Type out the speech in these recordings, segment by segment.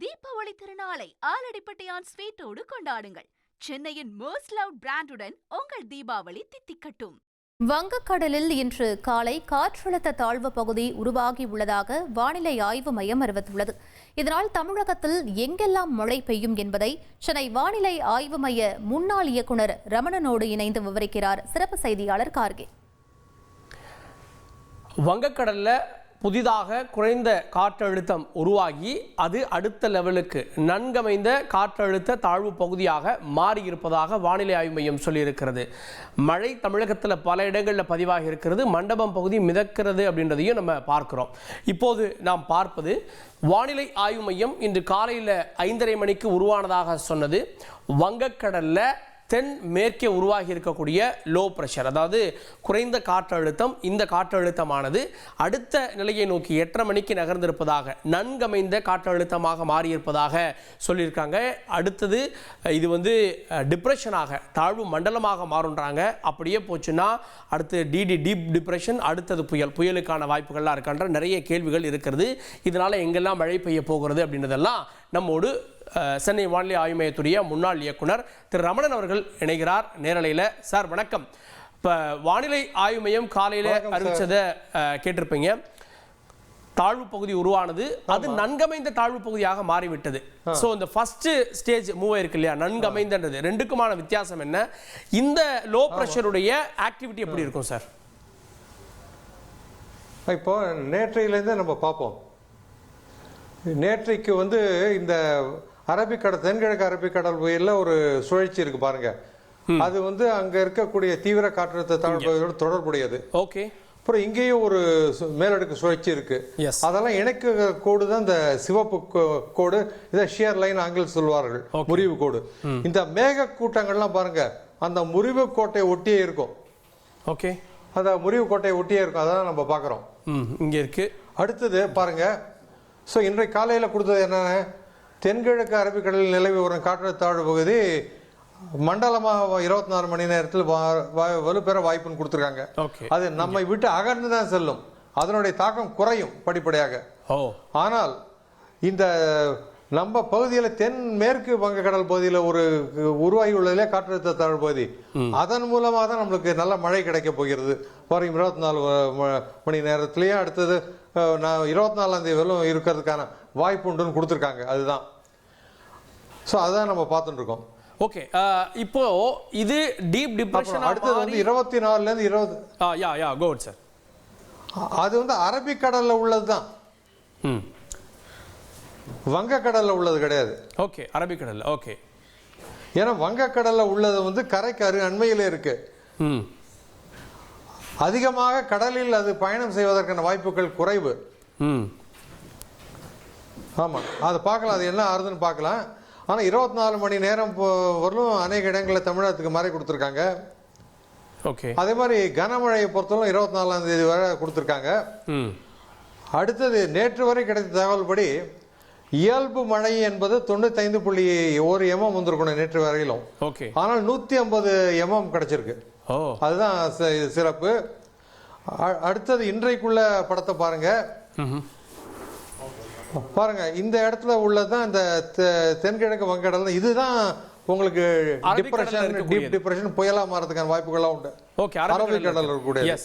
தீபாவளி திருநாளை ஆலடிப்பட்டியான் ஸ்வீட்டோடு கொண்டாடுங்கள். சென்னையின் மோஸ்ட் லவ் பிராண்டுடன் உங்கள் தீபாவளி தித்திக்கட்டும். வங்கக்கடலில் இன்று காலை காற்றழுத்த தாழ்வு பகுதி உருவாகியுள்ளதாக வானிலை ஆய்வு மையம் அறிவித்துள்ளது. இதனால் தமிழகத்தில் எங்கெல்லாம் மழை பெய்யும் என்பதை சென்னை வானிலை ஆய்வு மைய முன்னாள் இயக்குநர் ரமணனோடு இணைந்து விவரிக்கிறார். சிறப்பு செய்தியாளர் கார்கே. வங்கக்கடல்ல புதிதாக குறைந்த காற்றழுத்தம் உருவாகி அது அடுத்த லெவலுக்கு நன்கமைந்த காற்றழுத்த தாழ்வு பகுதியாக மாறியிருப்பதாக வானிலை ஆய்வு மையம் சொல்லியிருக்கிறது. மழை தமிழகத்தில் பல இடங்களில் பதிவாகி இருக்கிறது. மண்டபம் பகுதி மிதக்கிறது அப்படின்றதையும் நம்ம பார்க்குறோம். இப்போது நாம் பார்ப்பது வானிலை ஆய்வு மையம் இன்று காலையில் ஐந்தரை மணிக்கு உருவானதாக சொன்னது. வங்கக்கடலில் தென் மேற்கே உருவாகி இருக்கக்கூடிய லோ ப்ரெஷர் அதாவது குறைந்த காற்றழுத்தம் இந்த காற்றழுத்தமானது அடுத்த நிலையை நோக்கி எட்டரை மணிக்கு நகர்ந்திருப்பதாக நன்கமைந்த காற்றழுத்தமாக மாறியிருப்பதாக சொல்லியிருக்காங்க. அடுத்தது இது வந்து டிப்ரெஷனாக தாழ்வு மண்டலமாக மாறுன்றாங்க. அப்படியே போச்சுன்னா அடுத்து டிடி டீப் டிப்ரெஷன் அடுத்தது புயல். புயலுக்கான வாய்ப்புகள்லாம் இருக்கின்ற நிறைய கேள்விகள் இருக்கிறது. இதனால் எங்கெல்லாம் மழை பெய்ய போகிறது அப்படின்றதெல்லாம் நம்மோடு சென்னை வானிலை ஆய்வு மையத்துடைய முன்னாள் இயக்குனர் திரு ரமணன் அவர்கள் இணைகிறார் நேரலையில். சார் வணக்கம். இப்போ வானிலை ஆய்வு மையம் காலையில் அறிவிச்சதை அஹ், கேட்டிருப்பீங்க. தாழ்வு பகுதி உருவானது. அது நன்கமைந்த தாழ்வு பகுதியாக மாறிவிட்டது. ஸோ இந்த ஃபர்ஸ்ட் ஸ்டேஜ் மூவ் இருக்கு இல்லையா? நன்கமைந்தன்றது. ரெண்டுக்குமான வித்தியாசம் என்ன? இந்த லோ ப்ரெஷருடைய ஆக்டிவிட்டி எப்படி இருக்கும் சார்? இப்போ நேற்றையிலேருந்து நம்ம பார்ப்போம். நேற்றைக்கு வந்து இந்த அரபிக்கடல் தென்கிழக்கு அரபிக்கடல் புயலில் ஒரு சுழற்சி இருக்கு பாருங்க. அது வந்து அங்க இருக்கக்கூடிய தீவிர காற்றழுத்த தாழ்வு பகுதியோடு தொடர்புடையது. ஓகே. அப்புறம் இங்கேயும் ஒரு மேலடுக்கு சுழற்சி இருக்கு. அதெல்லாம் இணைக்க கோடு தான் இந்த சிவப்பு கோடு. இதை ஷியர் லைன் ஆங்கிள் சொல்வார்கள். முறிவு கோடு. இந்த மேக கூட்டங்கள்லாம் பாருங்க. அந்த முறிவு கோட்டை ஒட்டியே இருக்கும். ஓகே. அந்த முறிவு கோட்டையை ஒட்டியே இருக்கும். அதான் நம்ம பார்க்குறோம். இங்கே இருக்கு. அடுத்தது பாருங்க. ஸோ இன்றைக்கு காலையில் கொடுத்தது என்னென்ன? தென்கிழக்கு அரபிக்கடலில் நிலவி வரும் காற்றழுத்த தாழ்வு பகுதி மண்டலமாக இருபத்தி நாலு மணி நேரத்தில் வலுப்பெற வாய்ப்புன்னு கொடுத்துருக்காங்க. அது நம்மை விட்டு அகன்று தான் செல்லும். அதனுடைய தாக்கம் குறையும் படிப்படியாக. ஆனால் இந்த நம்ம பகுதியில் தென் மேற்கு வங்கக்கடல் பகுதியில் ஒரு உருவாகி உள்ளதிலே காற்றழுத்த தாழ்வு பகுதி. அதன் மூலமாக தான் நம்மளுக்கு நல்ல மழை கிடைக்க போகிறது. வரும் இருபத்தி நாலு மணி நேரத்திலேயே அடுத்தது நான் இருபத்தி நாலாம் தேதி வரலும் இருக்கிறதுக்கான வாய்ப்பு உண்டுன்னு கொடுத்துருக்காங்க. அதுதான். ஸோ அதான் நம்ம பார்த்துட்டு இருக்கோம் ஓகே இப்போ இது டீப் டிப்ரெஷன் அடுத்தது வந்து இருபத்தி நாலுலேருந்து இருபது யா யா கோட் சார் அது வந்து அரபிக்கடலில் உள்ளது தான் ம். வங்கக்கடலில் உள்ளது கிடையாது. ஓகே அரபிக்கடல் ஓகே ஏன்னா வங்கக்கடலில் உள்ளது வந்து கரைக்கு அரு அண்மையில் இருக்கு. ம். அதிகமாக கடலில் அது பயணம் செய்வதற்கான வாய்ப்புகள் குறைவு. ம். ஆமாம் அதை பார்க்கலாம் அது என்ன ஆறுதுன்னு பார்க்கலாம். ஆனால் இருபத்தி நாலு மணி நேரம் வரலும் அநேக இடங்களில் தமிழகத்துக்கு மறை கொடுத்துருக்காங்க. ஓகே. அதே மாதிரி கனமழையை பொறுத்தவரை இருபத்தி நாலாம் தேதி வரை கொடுத்துருக்காங்க. ம். அடுத்தது நேற்று வரை கிடைத்த தகவல் படி இயல்பு மழை என்பது தொண்ணூத்தைந்து புள்ளி ஒரு எம்எம் வந்திருக்கணும் நேற்று வரையிலும். ஓகே. ஆனால் நூற்றி ஐம்பது எம்எம் கிடைச்சிருக்கு. ஓ. அதுதான் சி- சிறப்பு. அ- அடுத்தது இன்றைக்குள்ள படத்தை பாருங்க. ம் பாருங்க இந்த இடத்துல உள்ளதுதான் இந்த தென்கிழக்கு வங்கடல் இதுதான் உங்களுக்கு டிப்ரெஷன். டீப் டிப்ரெஷன் புயலா மாறதுக்கான வாய்ப்புகள்லாம் உண்டு. ஓகே அரபிக்கடல்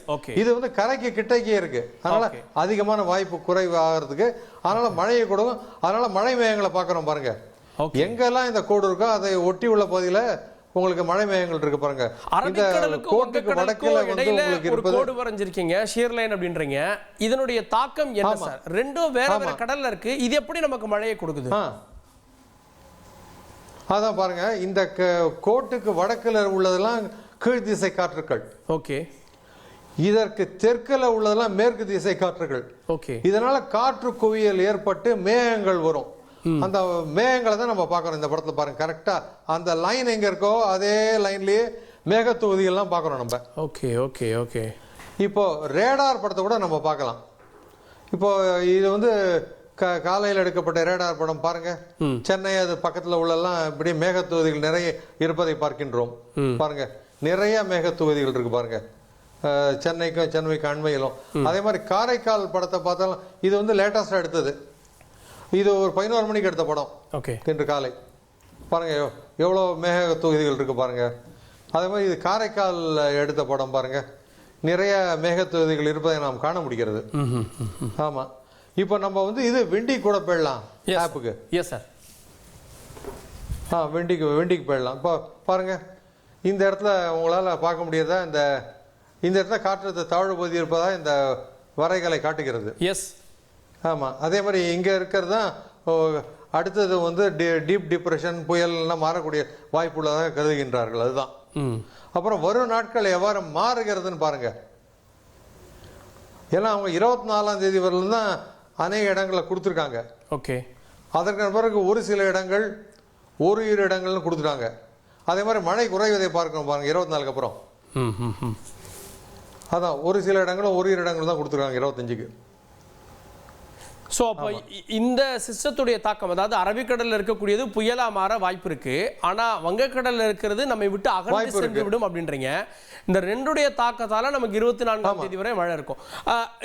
ஓகே இது வந்து கரைக்கு கிட்டக்கே இருக்கு. அதனால. அதிகமான வாய்ப்பு குறைவு ஆகிறதுக்கு அதனால மழையை கொடுக்கும் அதனால மழை மேகங்களை பார்க்குறோம் பாருங்க. எங்கெல்லாம் இந்த கோடு இருக்கோ அதை ஒட்டி உள்ள பகுதியில உங்களுக்கு மழை மேகங்கள் இருக்கு பாருங்க. இந்த அரபிக்கடலுக்கும் கோட்டுக்கு வடக்குல வந்து உங்களுக்கு இருப்பது கோடு வரைஞ்சிருக்கீங்க ஷியர் லைன் அப்படின்றீங்க. இதனுடைய தாக்கம் என்ன. சார் ரெண்டும் வேற வேற. கடல்ல இருக்கு. இது எப்படி நமக்கு மழையை கொடுக்குது? அதான் பாருங்க இந்த கோட்டுக்கு வடக்குல உள்ளதெல்லாம் கீழ் திசை காற்றுக்கள். ஓகே. இதற்கு தெற்குல உள்ளதெல்லாம் மேற்கு திசை காற்றுகள் ஓகே. இதனால காற்று குவியல் ஏற்பட்டு மேகங்கள் வரும். அந்த மேகங்களை தான் நம்ம பார்க்கறோம் இந்த படத்துல பாருங்க. கரெக்டா அந்த லைன் எங்க இருக்கோ அதே லைன்லயே மேக தொகுதிகள்லாம் பார்க்கறோம் நம்ம. Okay okay okay. இப்போ ரேடார் படத்தை கூட நம்ம பார்க்கலாம். இப்போ இது வந்து க காலையில் எடுக்கப்பட்ட ரேடார் படம் பாருங்க. சென்னை அது பக்கத்தில் உள்ளெல்லாம் இப்படி மேகத்தொகுதிகள் நிறைய இருப்பதை பார்க்கின்றோம். பாருங்க. நிறைய மேகத்தொகுதிகள் இருக்கு பாருங்க. அஹ், சென்னைக்கும் சென்னைக்கு அண்மையிலும். அதே மாதிரி காரைக்கால் படத்தை பார்த்தாலும் இது வந்து லேட்டஸ்டாக எடுத்தது. இது ஒரு பதினோரு மணிக்கு எடுத்த படம். ஓகே. இன்று காலை. பாருங்க எவ்- எவ்வளோ மேக தொகுதிகள் இருக்கு பாருங்க. அதே மாதிரி இது காரைக்கால் எடுத்த படம் பாருங்க. நிறைய மேக தொகுதிகள் இருப்பதை நாம் காண முடிகிறது. ஆமா. இப்போ நம்ம வந்து இது வெண்டி கூட போயிடலாம் ஆப்புக்கு. எஸ் சார் ஆ வெண்டிக்கு வெண்டிக்கு போயிடலாம். இப்போ பாருங்க இந்த இடத்துல உங்களால் பார்க்க முடியாதா? இந்த இந்த இடத்துல காற்றழுத்த தாழ்வு பகுதி இருப்பதா? இந்த வரைகலை காட்டுகிறது. எஸ் ஆமாம் அதே மாதிரி இங்கே இருக்கிறது தான் அடுத்தது வந்து டீப் டிப்ரெஷன் புயல்லாம் மாறக்கூடிய வாய்ப்புள்ளதாக கருதுகின்றார்கள் அதுதான். ம். அப்புறம் வரும் நாட்கள் எவ்வாறு மாறுகிறதுன்னு பாருங்க. ஏன்னா அவங்க இருபத்தி நாலாம் தேதி வரலும் தான் அநேக இடங்களை கொடுத்துருக்காங்க. ஓகே. அதற்கு பிறகு ஒரு சில இடங்கள் ஒரு இரு இடங்கள்னு கொடுத்துட்டாங்க. அதே மாதிரி மழை குறைவதை பார்க்கணும் பாருங்க இருபத்தி நாலுக்கு அப்புறம். ம் ம் ம். அதான் ஒரு சில இடங்களும் ஒரு இரு இடங்கள் தான் கொடுத்துருக்காங்க இருபத்தஞ்சுக்கு. ஸோ அப்போ இந்த சிஸ்டத்துடைய தாக்கம் அதாவது அரபிக்கடல்ல இருக்கக்கூடியது புயலா மாற வாய்ப்பு இருக்கு ஆனா வங்கக்கடல்ல இருக்கிறது நம்மை விட்டு வாய்ப்பு சென்று. விடும் அப்படின்றீங்க இந்த ரெண்டுடைய தாக்கத்தால நமக்கு இருபத்தி நான்காம். தேதி வரை மழை இருக்கும்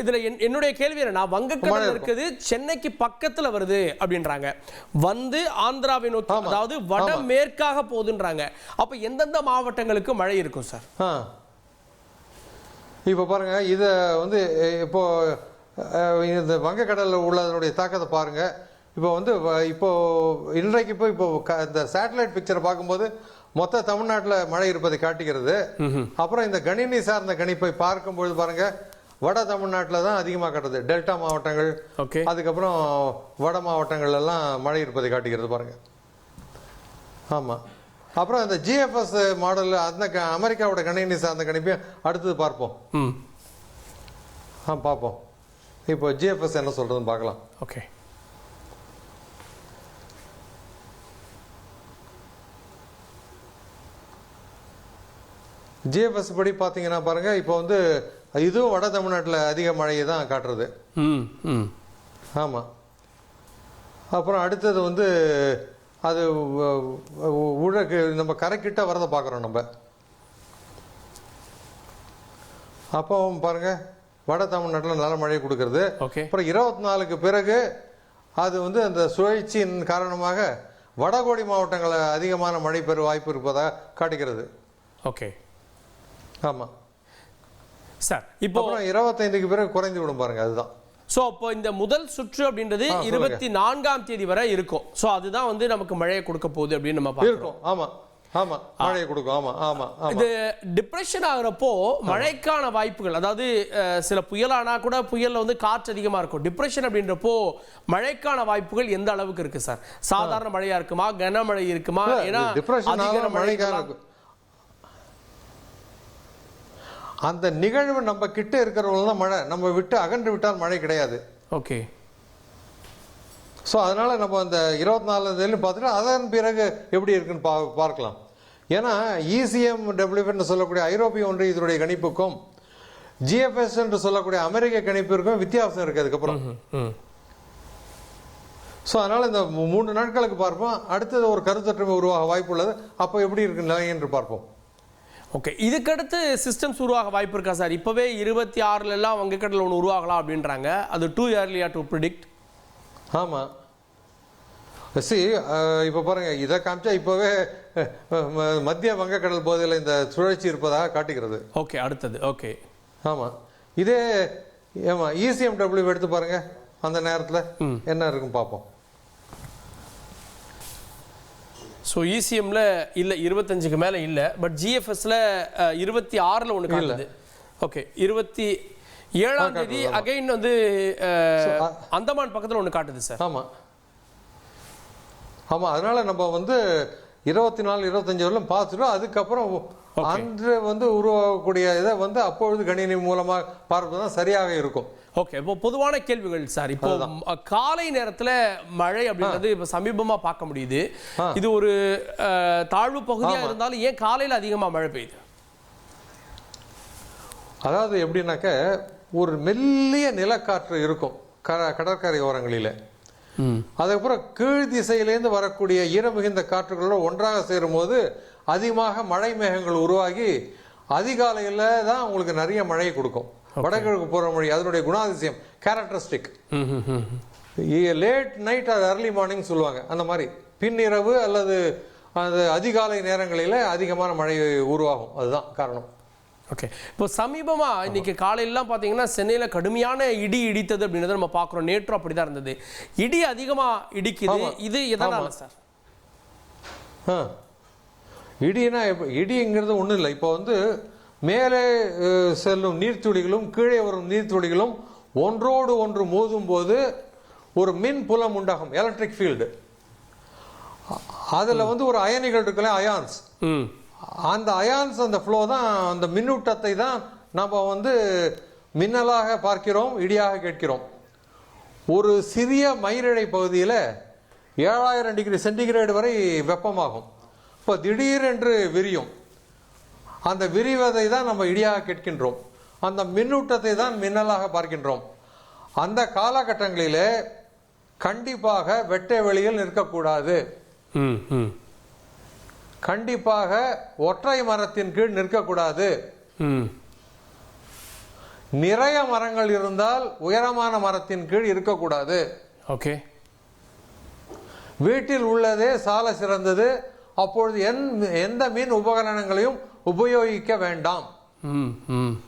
இதுல என்- என்னுடைய கேள்வி என்னன்னா மழை வங்கக்கடல். இருக்குது சென்னைக்கு பக்கத்துல வருது அப்படின்றாங்க வந்து ஆந்திராவை நோக்கி. அதாவது வட ஆமா. மேற்காக போகுதுன்றாங்க அப்ப எந்தெந்த மாவட்டங்களுக்கு மழை இருக்கும் சார் இப்போ பாருங்க இதை வந்து இப்போ இந்த வங்கக்கடலில் உள்ளதனுடைய தாக்கத்தை பாருங்க. இப்போ வந்து வ- இப்போ இன்றைக்கு இப்போ இப்போ இந்த சேட்டலைட் பிக்சரை பார்க்கும்போது மொத்த தமிழ்நாட்டில் மழை இருப்பதை காட்டுகிறது. அப்புறம் இந்த கணினி சார்ந்த கணிப்பை பார்க்கும்பொழுது பாருங்க வட தமிழ்நாட்டில் தான் அதிகமாக காட்டுது. டெல்டா மாவட்டங்கள் ஓகே. அதுக்கப்புறம் வட மாவட்டங்கள் எல்லாம் மழை இருப்பதை காட்டுகிறது பாருங்க. ஆமாம் அப்புறம் இந்த ஜிஎஃப்எஸ் மாடல் அந்த அமெரிக்காவோட கணினி சார்ந்த கணிப்பையும் அடுத்தது பார்ப்போம். ஆ பார்ப்போம். இப்போ ஜிஎஃப்எஸ் என்ன சொல்றதுன்னு பார்க்கலாம். ஓகே ஜிஎஃப்எஸ் படி பார்த்தீங்கன்னா பாருங்க இப்போ வந்து இதுவும் வட தமிழ்நாட்டில் அதிக மழையை தான் காட்டுறது. ம் ம். ஆமாம் அப்புறம் அடுத்தது வந்து அது உழக்கு நம்ம கரைக்கிட்ட வரதை பார்க்குறோம் நம்ம. அப்போ பாருங்க வட தமிழ்நாட்டில் நல்ல மழை கொடுக்கறது. ஓகே அப்புறம் இருபத்தி நாலுக்கு பிறகு அது வந்து அந்த சுழற்சியின் காரணமாக வடகோடி மாவட்டங்களில் அதிகமான மழை பெற வாய்ப்பு இருப்பதாக காட்டுகிறது. ஓகே ஆமாம் சார் இப்போ இருபத்தைந்துக்கு பிறகு குறைந்து விடும் பாருங்க அதுதான். சோ அப்போ இந்த முதல் சுற்று அப்படின்றது. இருபத்தி நான்காம் தேதி வரை இருக்கும். சோ அதுதான் வந்து நமக்கு மழையை கொடுக்க போகுது அப்படின்னு நம்ம பார்க்கிறோம். ஆமாம் ஆமாம் மழையை கொடுக்கும். ஆமாம் ஆமாம் இது டிப்ரெஷன் ஆகுறப்போ மழைக்கான வாய்ப்புகள் அதாவது சில புயலானா கூட புயல்ல வந்து காற்று அதிகமா இருக்கும். டிப்ரெஷன் அப்படின்றப்போ மழைக்கான வாய்ப்புகள் எந்த அளவுக்கு இருக்கு சார் சாதாரண மழையா இருக்குமா? கனமழை இருக்குமா? ஏன்னா டிப்ரெஷன் அதிக மழை மழைக்கான அந்த நிகழ்வு நம்ம கிட்ட இருக்கிறவங்க தான் மழை நம்ம விட்டு அகன்று விட்டால் மழை கிடையாது. ஓகே ஸோ அதனால நம்ம அந்த இருபத்தி நாலு தேதியிலும் பார்த்துட்டு அதன் பிறகு எப்படி இருக்குன்னு பா பார்க்கலாம். ஏன்னா E இசிஎம் டபிள்யூன்னு சொல்லக்கூடிய ஐரோப்பிய ஒன்றியத்தினுடைய கணிப்புக்கும் ஜிஎஃப்எஸ் என்று சொல்லக்கூடிய அமெரிக்க கணிப்பிற்கும் வித்தியாசம் இருக்கு அதுக்கப்புறம். ஸோ அதனால இந்த மூன்று நாட்களுக்கு பார்ப்போம். அடுத்தது ஒரு கருத்தொற்றுமை உருவாக வாய்ப்புள்ளது அப்போ எப்படி இருக்கு நிலை என்று பார்ப்போம். ஓகே இதுக்கடுத்து சிஸ்டம்ஸ் உருவாக வாய்ப்பு இருக்கா சார்? இப்போவே இருபத்தி ஆறுல எல்லாம் வங்கக்கடல் ஒன்று உருவாகலாம் அப்படின்றாங்க. அது டூ இயர்லியா டு ப்ரிடிக்ட் ஆமாம் சி இப்போ பாருங்க இதை காமிச்சா இப்போவே மத்திய வங்கக்கடல் பகுதியில் இந்த சுழற்சி இருப்பதாக காட்டுகிறது. ஓகே அடுத்தது ஓகே. ஆமாம் இதே ஆமாம் இசிஎம்டபிள்யூ எடுத்து பாருங்க அந்த நேரத்தில் என்ன இருக்குன்னு பார்ப்போம். ஸோ இசிஎம்ல இல்ல இருபத்தஞ்சுக்கு மேல இல்ல பட் ஜிஎஃப்எஸ்ல இருபத்தி ஆறுல ஒன்று காட்டுது. ஓகே இருபத்தி ஏழாம் தேதி அகைன் வந்து அந்தமான் பக்கத்துல ஒன்று காட்டுது சார் ஆமாம் ஆமாம் அதனால நம்ம வந்து இருபத்தி நாலு இருபத்தஞ்சு வரலும் பார்த்துட்டோம். அதுக்கப்புறம் அன்று வந்து உருவாகக்கூடிய இதை வந்து அப்பொழுது கணினி மூலமாக பார்ப்பது தான் சரியாக இருக்கும். ஓகே இப்போ பொதுவான கேள்விகள் சார். இப்போ காலை நேரத்துல மழை அப்படின்றது இப்போ சமீபமா பார்க்க முடியுது. இது ஒரு அஹ், தாழ்வு பகுதியா இருந்தாலும் ஏன் காலையில அதிகமா மழை பெய்யுது? அதாவது எப்படின்னாக்க ஒரு மெல்லிய நிலக்காற்று இருக்கும். க கடற்கரை ஓரங்களில். அதுக்கப்புறம் கீழ் திசையிலேருந்து வரக்கூடிய ஈரமிகுந்த காற்றுகளோட ஒன்றாக சேரும்போது அதிகமாக மழை மேகங்கள் உருவாகி அதிகாலையில் தான் உங்களுக்கு நிறைய மழை கொடுக்கும். வடகிழக்கு போகிற மொழி அதனுடைய குணாதிசயம் கேரக்டரிஸ்டிக். லேட் நைட் அது அர்லி மார்னிங் சொல்லுவாங்க. அந்த மாதிரி பின்னிரவு அல்லது அது அதிகாலை நேரங்களில் அதிகமான மழை உருவாகும். அதுதான் காரணம். ஓகே இப்போ சமீபமா இன்னைக்கு காலையிலலாம் பார்த்தீங்கன்னா சென்னையில் கடுமையான இடி இடித்தது அப்படின்றத நம்ம பார்க்குறோம் நேற்றும் அப்படிதான் இருந்தது. இடி அதிகமா இடிக்குது. இது எதனால. சார்? ஆ. இடினா எப்ப- இடிங்கிறது ஒன்றும் இல்லை. இப்போ வந்து மேலே செல்லும் நீர்த்துளிகளும் கீழே வரும் நீர்த்துளிகளும் ஒன்றோடு ஒன்று மோதும் போது ஒரு மின் புலம் உண்டாகும். எலக்ட்ரிக் ஃபீல்டு அதில் வந்து ஒரு அயனிகள் இருக்குல்ல அயான்ஸ் ம். அந்த அயான்ஸ் அந்த ஃப்ளோ தான் அந்த மின்னூட்டத்தை தான் நம்ம வந்து மின்னலாக பார்க்கிறோம் இடியாக கேட்கிறோம். ஒரு சிறிய மயிரிழை பகுதியில் ஏழாயிரம் டிகிரி சென்டிகிரேடு வரை வெப்பமாகும். இப்போ திடீரென்று விரியும். அந்த விரிவதை தான் நம்ம இடியாக கேட்கின்றோம். அந்த மின்னூட்டத்தை தான் மின்னலாக பார்க்கின்றோம். அந்த காலகட்டங்களிலே கண்டிப்பாக வெட்ட வெளியில் நிற்கக்கூடாது. ம் ம். கண்டிப்பாக ஒற்றை மரத்தின் கீழ் நிற்கக்கூடாது. ம். நிறைய மரங்கள் இருந்தால் உயரமான மரத்தின் கீழ் இருக்கக்கூடாது. ஓகே. வீட்டில் உள்ளதே சால சிறந்தது. அப்பொழுது எந் எந்த மின் உபகரணங்களையும் உபயோகிக்க வேண்டாம். ம் ம்.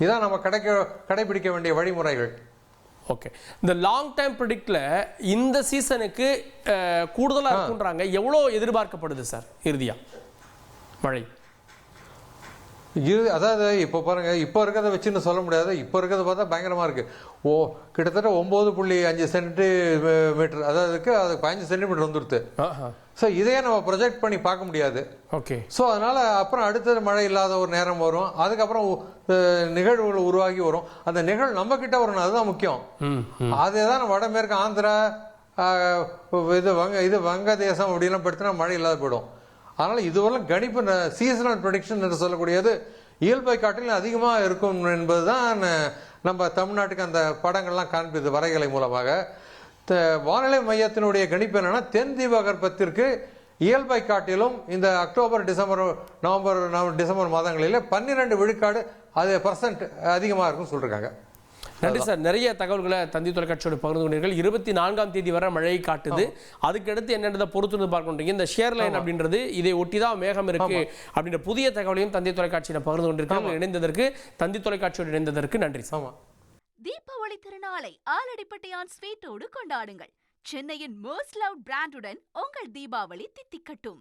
இதான் நம்ம கிடைக்க கடைபிடிக்க வேண்டிய வழிமுறைகள். ஓகே இந்த லாங் டைம் ப்ரிடிக்ட்ல இந்த சீசனுக்கு கூடுதலா இருக்குன்றாங்க. எவ்வளோ எதிர்பார்க்கப்படுது சார் இறுதியா. மழை. இது அதாவது இப்போ பாருங்க இப்போ இருக்கிறத வச்சுன்னு சொல்ல முடியாது. இப்போ இருக்கிறத பார்த்தா பயங்கரமா இருக்கு. ஓ கிட்டத்தட்ட ஒன்பது புள்ளி அஞ்சு சென்டிமீட்டர் அதாவதுக்கு அது பதினஞ்சு சென்டிமீட்டர் வந்துருது. ஆஹா. ஸோ இதையே நம்ம ப்ரொஜெக்ட் பண்ணி பார்க்க முடியாது. ஓகே ஸோ அதனால அப்புறம் அடுத்தது மழை இல்லாத ஒரு நேரம் வரும். அதுக்கப்புறம் நிகழ்வுகள் உருவாகி வரும். அந்த நிகழ்வு நம்ம கிட்ட வரணும். அதுதான் முக்கியம். ம் அதுதான் வடமேற்கு ஆந்திரா இது வங்க இது வங்கதேசம் அப்படிலாம் படுத்தினா மழை இல்லாத போயிடும். அதனால் இதுவரை கணிப்பு சீசனல் ப்ரொடிக்ஷன் என்று சொல்லக்கூடியது இயல்பை காட்டிலும் அதிகமாக இருக்கும் என்பதுதான் தான் நம்ம தமிழ்நாட்டுக்கு அந்த படங்கள்லாம் காண்பிது வரைகலை மூலமாக. த- வானிலை மையத்தினுடைய கணிப்பு என்னென்னா தென் தீபகற்பத்திற்கு இயல்பை காட்டிலும் இந்த அக்டோபர் டிசம்பர் நவம்பர் நவ- டிசம்பர் மாதங்களில் பன்னிரெண்டு விழுக்காடு அது பர்சன்ட் அதிகமாக இருக்கும்னு சொல்லியிருக்காங்க நன்றி சார். நிறைய தகவல்களை தந்தி தொலைக்காட்சியோட பகிர்ந்து கொண்டீர்கள். இருபத்தி நான்காம் தேதி வரை மழை காட்டுது. அதுக்கடுத்து என்னென்னதை பொறுத்து பார்க்கணும் இந்த ஷேர் லைன் அப்படின்றது இதை ஒட்டி தான் மேகம் இருக்கு அப்படின்ற புதிய தகவலையும் தந்தி தொலைக்காட்சியில பகிர்ந்து கொண்டிருக்கிறீர்கள் இணைந்ததற்கு தந்தி தொலைக்காட்சியோடு இணைந்ததற்கு நன்றி சார். தீபாவளி திருநாளை ஆலடிப்பட்டியான் ஸ்வீட்டோடு கொண்டாடுங்கள். சென்னையின் மோஸ்ட் லவ் பிராண்டுடன் உங்கள் தீபாவளி தித்திக்கட்டும்.